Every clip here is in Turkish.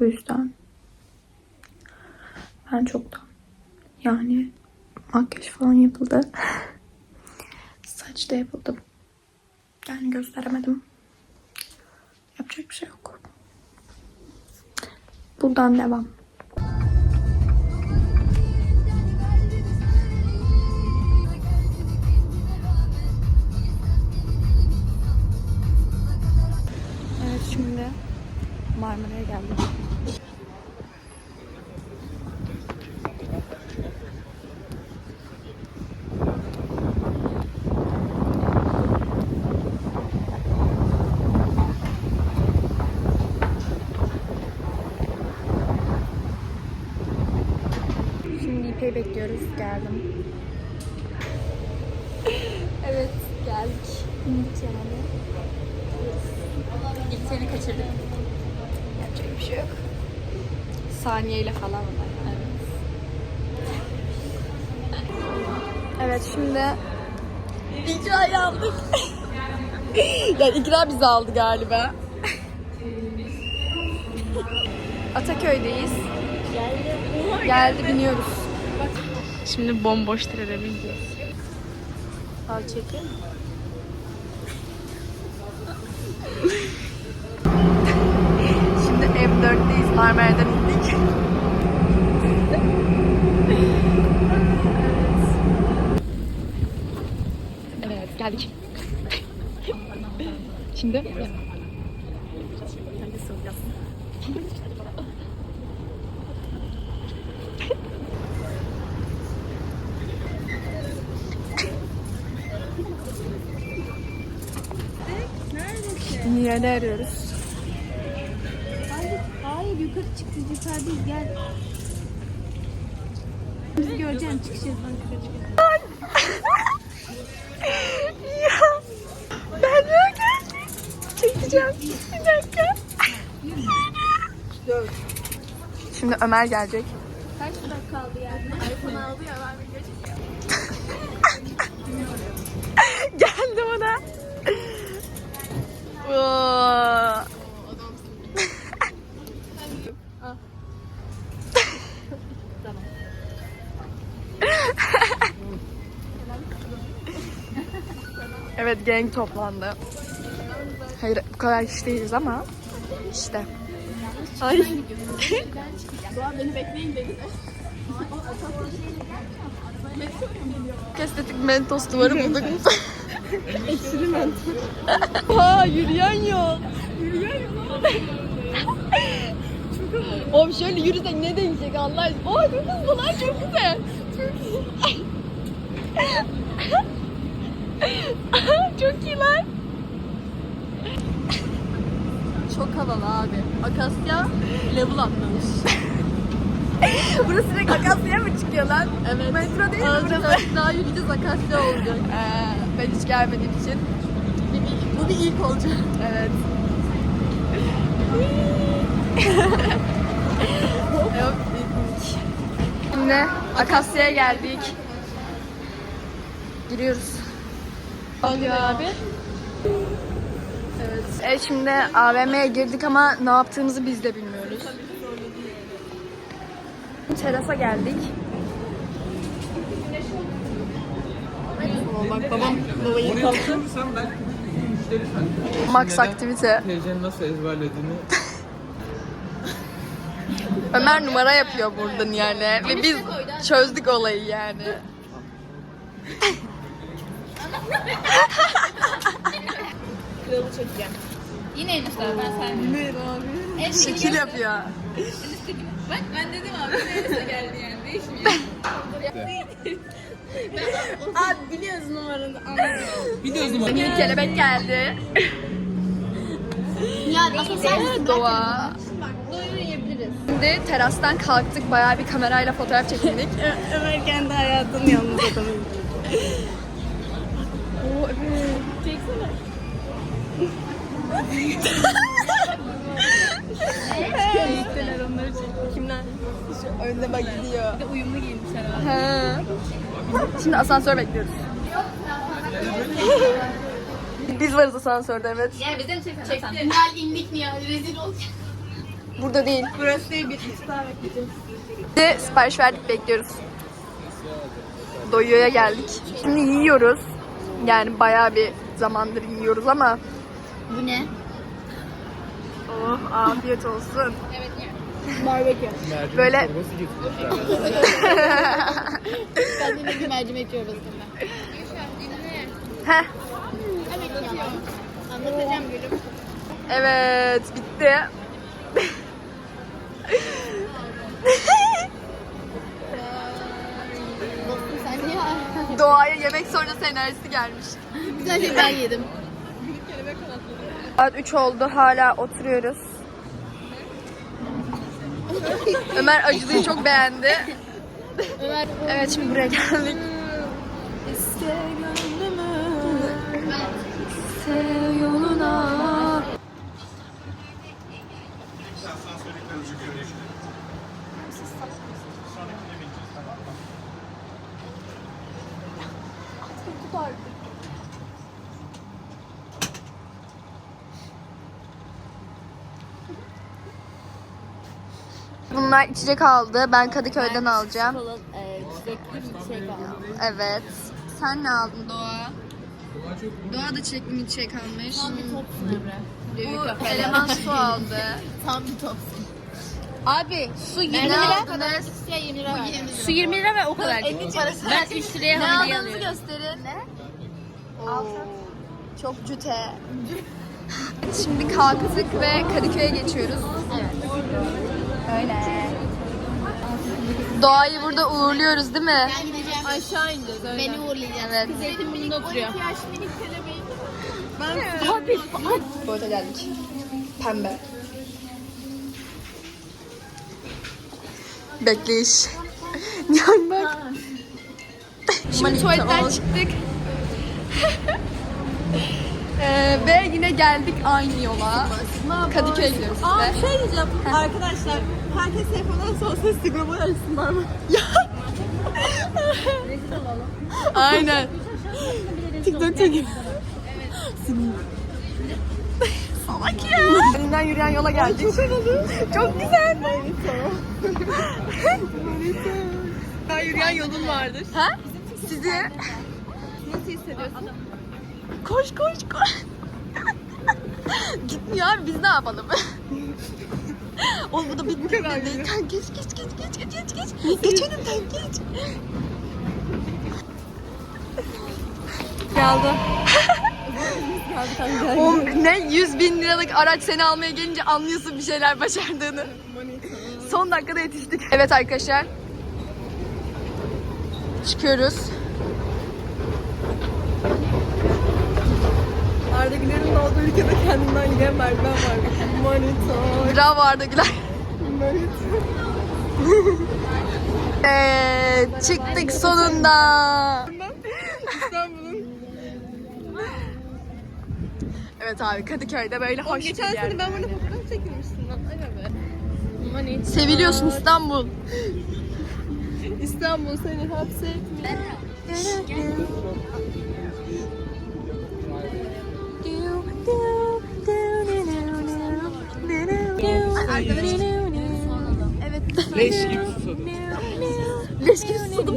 Bu yüzden ben çoktan yani makyaj falan yapıldı. Saç da yapıldı. Yani gösteremedim. Yapacak bir şey yok. Buradan devam. Evet şimdi Marmara'ya geldik. Şimdi İpek'i Geldim. evet geldik. İndik yani. İlk seni kaçırdık. Yapacak bir şey yok. Saniyeyle falan var. Evet. Evet şimdi İkra'yı aldık. yani İkra bizi aldı galiba. Ataköy'deyiz. Geldi biniyoruz. Şimdi bomboş trene bineceğiz. Al çekin. Şimdi M4'teyiz. Marmara'dan indik. evet geldik. Şimdi niye arıyoruz? Hayır yukarı çıkacağız yukarıdayız gel. Bizi göreceksin çıkacağız lan yukarı çıkacağız. ya ben de geldim. Çekeceğim. Bir dakika. Şimdi Ömer gelecek. Kaç dakika kaldı yani? iPhone aldı ya ben gang toplandı. Hayır bu kadar kişi değiliz ama işte. Ay. Beni bekleyin dedi. Estetik mentos duvarı bulduk. Eksili mentos. Ha yürüyen yol. Yürüyen yol. Oğlum şöyle yürüsek ne değişecek Allah aşkına. Oo çok hızlı lan çok güzel. Çok. çok iyi lan. Çok havalı abi. Akasya level atlamış. Burası direkt Akasya'ya mı çıkıyor lan? Evet. Metro değil mi Azıcık burası? daha yürüyeceğiz Akasya olacak. Ee, ben hiç gelmediğim için. Bir- bir- Bu bir ilk olacak. Evet. Yok, ilginç. Şimdi Akasya'ya geldik. Giriyoruz. Oluyor abi. Evet. evet şimdi AVM'ye girdik ama ne yaptığımızı biz de bilmiyoruz. Terasa geldik. Oo, bak babam babayı kalktı. Max aktivite. Teyzenin nasıl ezberlediğini Ömer numara yapıyor buradan yani. Ve biz çözdük olayı yani. Yine en üstte ben sen. Ne abi? En Şekil yapıyor. Bak ben dedim abi en üstte geldi yani değişmiyor. Abi biliyoruz numaranı anladım. Biliyoruz ama Bir kelebek geldi. ya aslında sen Doğa. Şimdi terastan kalktık. Bayağı bir kamerayla fotoğraf çekindik. Ömer kendi hayatını yalnız adamı. Gittiler onları çek. Kimler? Şu önde bak gidiyor. Bir de uyumlu giyinmişler abi. Ha. Şimdi asansör bekliyoruz. Biz varız asansörde evet. Ya bizden çek çekti. İndik Nihal rezil olacak. Burada değil. Burası değil bir iftar bekleyeceğiz. Şimdi sipariş verdik bekliyoruz. Doyuyor'a geldik. Şimdi yiyoruz. Yani bayağı bir zamandır yiyoruz ama Bu ne? oh afiyet olsun. Barbekü. Mercimek Böyle- çorbası getirmişler. Ben de bir mercimek çorbasında. Heh, Evet ya. Anlatacağım gülüm. evet bitti. Dostum sen ya. Doğaya yemek sonrası enerjisi gelmiş. Güzel şey ben yedim. Saat 3 oldu hala oturuyoruz. Ömer acılıyı çok beğendi. Ömer Evet şimdi buraya geldik. Bunlar içecek aldı. Ben Kadıköy'den alacağım. falan e, çilekli bir şey kaldı. Evet. Sen ne aldın Doğa? Doğa da çilekli milkshake almış. Tam bir topsun Emre. Bu eleman su aldı. Tam bir topsun. Abi su 20 Ne lira. aldınız? Ya 20 lira. Su 20 lira ve o kadar. Ben 3 liraya Ne hediye aldığınızı alıyorum. gösterin. Ne? Çok cüte. Şimdi kalktık ve Kadıköy'e geçiyoruz. Evet. Öyle. Doğayı burada uğurluyoruz değil mi? Ben gideceğim. Aşağı ineceğiz öyle. Beni uğurlayacağız. Evet. Zeytinburnu'nda oturuyor. yaş minik kelebeğim. Tuvalete geldik. Pembe. Bekleyiş. Nihan bak. Şimdi tuvaletten çıktık. Ee, ve yine geldik aynı yola. Kadıköy'e gidiyoruz Aa bir şey diyeceğim. Arkadaşlar herkes telefondan sosyal Instagram'ı arasınlar mı? Aynen. TikTok çekin. Salak ya. Önünden yürüyen yola geldik. Çok Çok güzel. Daha yürüyen yolun vardır. Ha? Sizi Nasıl hissediyorsun? Koş koş koş. Gitmiyor abi biz ne yapalım? Oğlum bu da bitti. kadar dedi. yürü. Kanka geç geç geç geç geç geç geç. Geç önümden geç. Geldi. O ne 100 bin liralık araç seni almaya gelince anlıyorsun bir şeyler başardığını. Son dakikada yetiştik. Evet arkadaşlar. Çıkıyoruz. Arda Güler'in olduğu ülkede kendinden giden merdiven var. Manita. Bravo Arda Güler. Evet, çıktık sonunda. İstanbul'un. Evet abi Kadıköy'de böyle hoş bir Geçen yer. sene ben burada fotoğraf çekilmiştim lan. Aga be. Manita. Seviliyorsun İstanbul. İstanbul seni hapsetmiyor. Evet. Leş gibi susadım. Leş gibi susadım.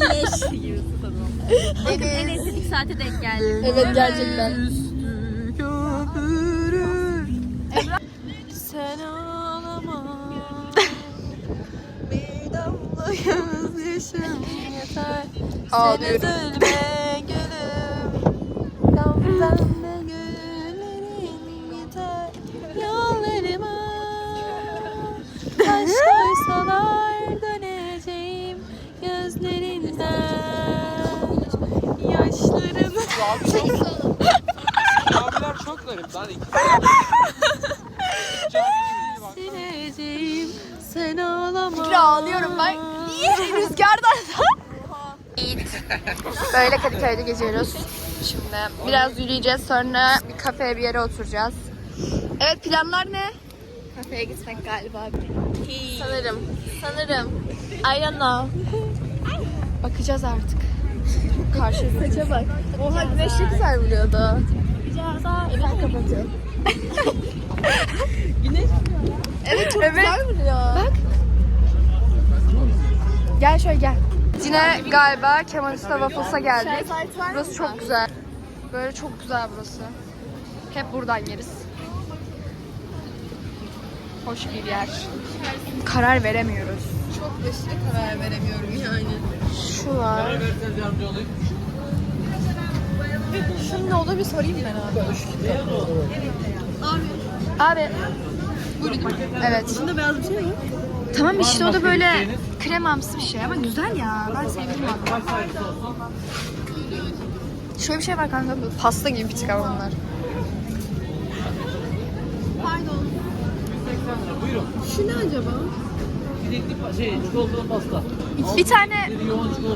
Leş gibi susadım. Bakın en estetik saate denk geldi. Evet gerçekten. Sen ağlama. Bir damla gözyaşım yeter. Ağlıyorum. Sileceğim sen ağlama. Bir ağlıyorum ben. Niye? Rüzgardan. Böyle Kadıköy'de geziyoruz. Şimdi biraz yürüyeceğiz sonra bir kafeye bir yere oturacağız. Evet planlar ne? Kafeye gitmek galiba. Sanırım. Sanırım. I don't know. Bakacağız artık. Karşı Saça bak. Oha güneş ne güzel vuruyordu. Yapacağız. Aa, ben kapatıyorum. Evet çok evet. Güzel vuruyor. Bak. Gel şöyle gel. Yine galiba Kemal Usta Waffles'a geldik. Burası çok güzel. Böyle çok güzel burası. Hep buradan yeriz. Hoş bir yer. Karar veremiyoruz. Çok aşırı karar veremiyorum yani. Şu var. Verseniz yardımcı olayım. Şunun ne olur bir sorayım ben abi. Abi. Evet. Şunda beyaz bir şey mi? Tamam işte o da böyle kremamsı bir şey ama güzel ya. Ben sevdim olsun? Şöyle bir şey var kanka. Pasta gibi bir tık ama bunlar. Pardon. 180 lira. Buyurun. Şu ne acaba? Çilekli şey, çikolatalı pasta. Bir tane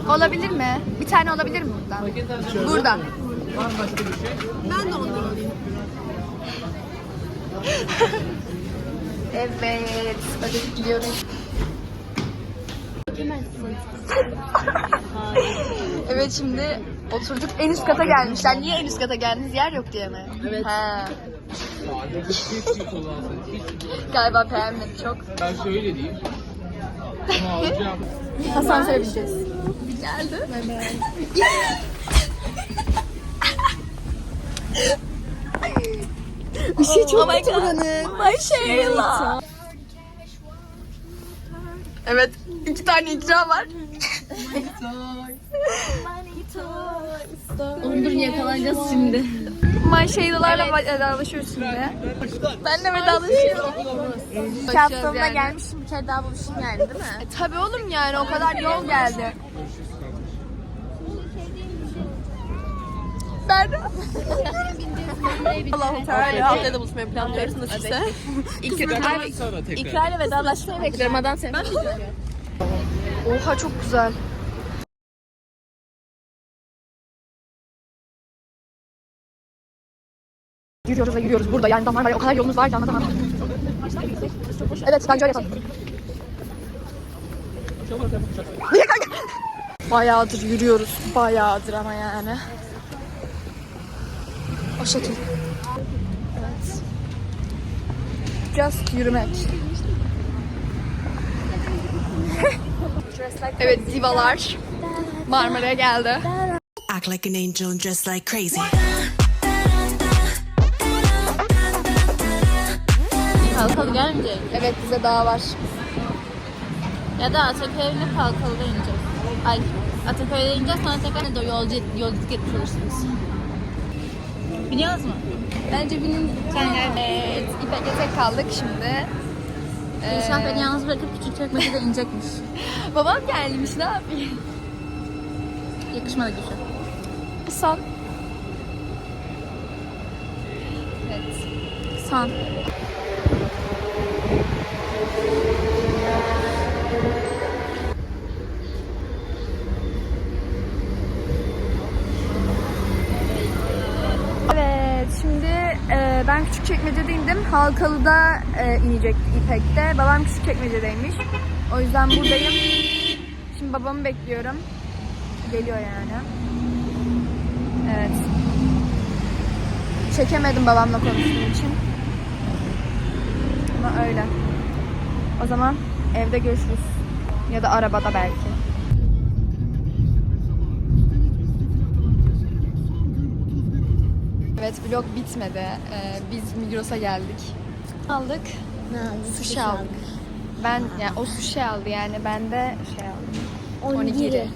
olabilir mi? Bir tane olabilir mi buradan? Buradan. Var mı başka bir şey? Ben de ondan alayım. Evet. Ödedik gidiyoruz. evet şimdi oturduk en üst kata gelmişler. Niye en üst kata geldiniz? Yer yok diye mi? Evet. Galiba beğenmedi çok. Ben şöyle diyeyim. Asansöre bineceğiz. Geldi. Işığı çok kötü buranın. Şeyla. Evet. iki tane ikram var. Ondur yakalanacağız şimdi. My Şeyla'larla vedalaşıyoruz şimdi. Ben de vedalaşıyorum. İki haftalığına gelmişim bir kere daha buluşayım yani değil mi? E, tabii oğlum yani o kadar yol geldi. Berra. Allah'ım Teala da buluşmayı planlıyoruz nasipse. Ondan sonra tekrar. İkrarla vedalaşmayı bekliyorum. Adam sen. Ben Oha çok güzel. Yürüyoruz ve yürüyoruz burada. Yani damar var ya, o kadar yolumuz var ki anlatamam. Evet bence öyle yapalım. Bayağıdır yürüyoruz. Bayağıdır ama yani. O şekil. Evet. Just yürümek. evet divalar Marmara'ya geldi. Act like an angel and dress like crazy. Kalkalı gelmeyecek. Evet bize daha var. Ya da Ataköy'le Kalkalı'da ineceğiz. Ay Ataköy'de ineceğiz sonra tekrar yolcu, yolculuk etmiş olursunuz. Biliyoruz mu? Bence benim evet, İpek'e tek kaldık şimdi. Ee, İnşallah beni yalnız bırakıp küçük çekmecede inecekmiş. babam gelmiş ne yapayım? Yakışmadı Gülşah. Son. Evet. Son. Evet şimdi e, ben Küçükçekmece'de indim. Halkalı'da e, inecekti İpek'te. Babam Küçükçekmece'deymiş. O yüzden buradayım. Şimdi babamı bekliyorum. Geliyor yani. Evet. Çekemedim babamla konuştuğum için. Ama öyle. O zaman evde görüşürüz. Ya da arabada belki. Evet vlog bitmedi. Ee, biz Migros'a geldik. Aldık. Sushi aldık. Ben yani o sushi aldı yani ben de şey aldım. Onigiri.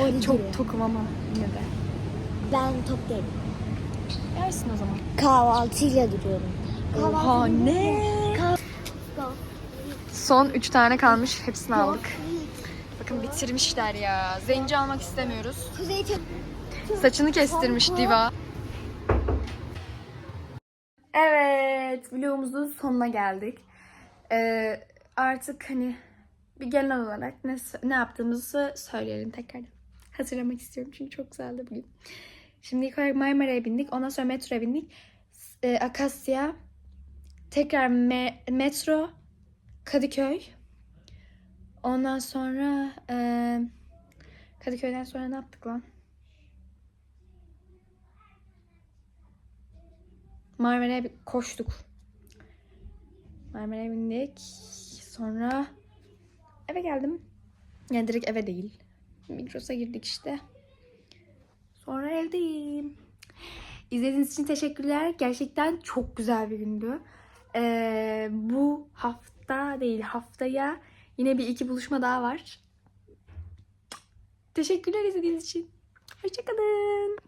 Çok tokum ama yine de. Ben top değilim. Yersin o zaman. Kahvaltıyla duruyorum. Oha ne? Son 3 tane kalmış. Hepsini aldık. Bakın bitirmişler ya. Zenci almak istemiyoruz. Kuzey çok Saçını kestirmiş diva. Evet, vlogumuzun sonuna geldik. Ee, artık hani bir genel olarak ne, ne yaptığımızı söyleyelim tekrar. Hatırlamak istiyorum çünkü çok güzeldi bugün. Şimdi ilk olarak Marmara'ya bindik. Ondan sonra metroya bindik. Ee, Akasya. Tekrar me- metro. Kadıköy. Ondan sonra ee, Kadıköy'den sonra ne yaptık lan? Marmara'ya koştuk. Marmara'ya bindik. Sonra eve geldim. Yani direkt eve değil. Migros'a girdik işte. Sonra evdeyim. İzlediğiniz için teşekkürler. Gerçekten çok güzel bir gündü. Ee, bu hafta değil haftaya yine bir iki buluşma daha var. Teşekkürler izlediğiniz için. Hoşçakalın.